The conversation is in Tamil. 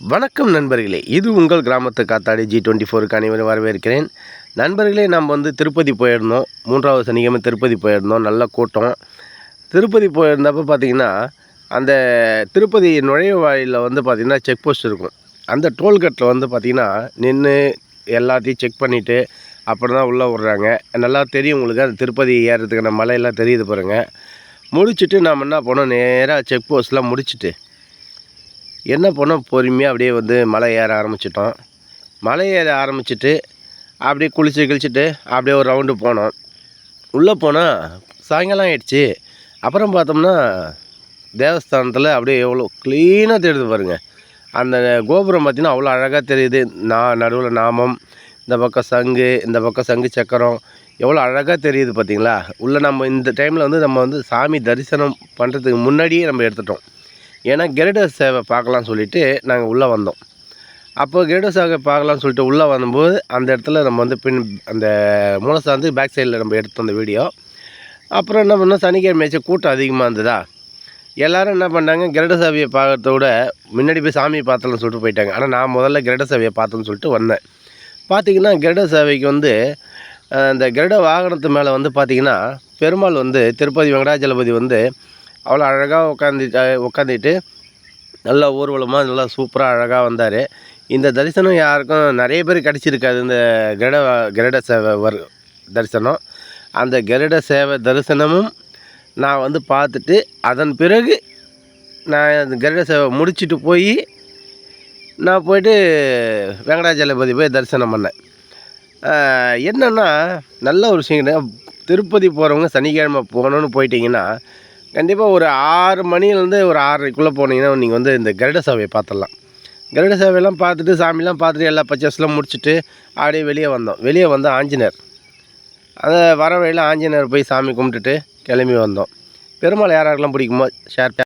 வணக்கம் நண்பர்களே. இது உங்கள் கிராமத்து காத்தாடி ஜி டுவெண்ட்டி ஃபோருக்கு அனைவரும் வரவேற்கிறேன். நண்பர்களே நம்ம வந்து திருப்பதி போயிருந்தோம். மூன்றாவது சனிக்கிழமை திருப்பதி போயிருந்தோம். நல்ல கூட்டம். திருப்பதி போயிருந்தப்போ பார்த்தீங்கன்னா அந்த திருப்பதி நுழைவு வாயிலில் வந்து பார்த்திங்கன்னா செக் போஸ்ட் இருக்கும். அந்த டோல்கேட்டில் வந்து பார்த்திங்கன்னா நின்று எல்லாத்தையும் செக் பண்ணிவிட்டு அப்புறம் தான் உள்ளே விட்றாங்க நல்லா தெரியும் உங்களுக்கு அந்த திருப்பதி ஏறுறதுக்கான மலையெல்லாம் தெரியுது பாருங்கள் முடிச்சுட்டு நாம் என்ன பண்ணோம்? நேராக செக் போஸ்ட்லாம் முடிச்சுட்டு என்ன பண்ணோம் பொறுமையாக அப்படியே வந்து மலை ஏற ஆரம்பிச்சிட்டோம். மலை ஏற ஆரம்பிச்சிட்டு அப்படியே குளிச்சு கிழிச்சிட்டு அப்படியே ஒரு ரவுண்டு போனோம். உள்ளே போனால் சாயங்காலம் ஆயிடுச்சு. அப்புறம் பார்த்தோம்னா தேவஸ்தானத்தில் அப்படியே எவ்வளோ க்ளீனாக தெரியுது பாருங்கள் அந்த கோபுரம் பார்த்திங்கன்னா அவ்வளோ அழகாக தெரியுது. நான் நடுவில் நாமம் இந்த பக்கம் சங்கு இந்த பக்கம் சங்கு சக்கரம் எவ்வளோ அழகாக தெரியுது பார்த்தீங்களா? உள்ளே நம்ம இந்த டைமில் வந்து நம்ம வந்து சாமி தரிசனம் பண்ணுறதுக்கு முன்னாடியே நம்ம எடுத்துட்டோம். ஏன்னா கெருட சேவை பார்க்கலாம்னு சொல்லிட்டு நாங்கள் உள்ளே வந்தோம். அப்போ கெருட சேவை பார்க்கலாம்னு சொல்லிட்டு உள்ளே வந்தபோது அந்த இடத்துல நம்ம வந்து பின் அந்த மூலசார்ந்து பேக் சைடில் நம்ம எடுத்தோம் அந்த வீடியோ அப்புறம் என்ன பண்ணோம்? சனிக்கிழமையாச்சும் கூட்டம் அதிகமாக இருந்ததா? எல்லோரும் என்ன பண்ணாங்க? கிரட சேவையை பார்க்கறத விட முன்னாடி போய் சாமியை பார்த்தலாம்னு சொல்லிட்டு போயிட்டாங்க. ஆனால் நான் முதல்ல கிரட சேவையை பார்த்தோன்னு சொல்லிட்டு வந்தேன். பார்த்திங்கன்னா கிரட சேவைக்கு வந்து அந்த கிரட வாகனத்து மேலே வந்து பார்த்திங்கன்னா பெருமாள் வந்து திருப்பதி வெங்கடாஜலபதி வந்து அவ்வளோ அழகாக உட்காந்து உட்காந்துட்டு நல்லா ஊர்வலமாக நல்லா சூப்பராக அழகாக வந்தார். இந்த தரிசனம் யாருக்கும் நிறைய பேர் கிடச்சிருக்காது. இந்த கிரட கிரட சேவை வர் தரிசனம். அந்த கருட சேவை தரிசனமும் நான் வந்து பார்த்துட்டு அதன் பிறகு நான் அந்த கருட சேவை முடிச்சுட்டு போய் நான் போயிட்டு வெங்கடாஜலபதி போய் தரிசனம் பண்ணேன். என்னென்னா நல்ல ஒரு விஷயம். திருப்பதி போகிறவங்க சனிக்கிழமை போகணுன்னு போயிட்டிங்கன்னா கண்டிப்பாக ஒரு ஆறு மணிலேருந்து ஒரு ஆறரைக்குள்ளே போனீங்கன்னா நீங்கள் வந்து இந்த கருட சேவையை பார்த்துடலாம். கருட சேவையெல்லாம் பார்த்துட்டு சாமிலாம் பார்த்துட்டு எல்லா பர்ச்சேஸ்லாம் முடிச்சுட்டு அப்படியே வெளியே வந்தோம். வெளியே வந்து ஆஞ்சநேயர். அதை வர வழியில் ஆஞ்சநேயர் போய் சாமி கும்பிட்டுட்டு கிளம்பி வந்தோம். பெருமாள் யாராருக்கெல்லாம் பிடிக்குமோ ஷேர்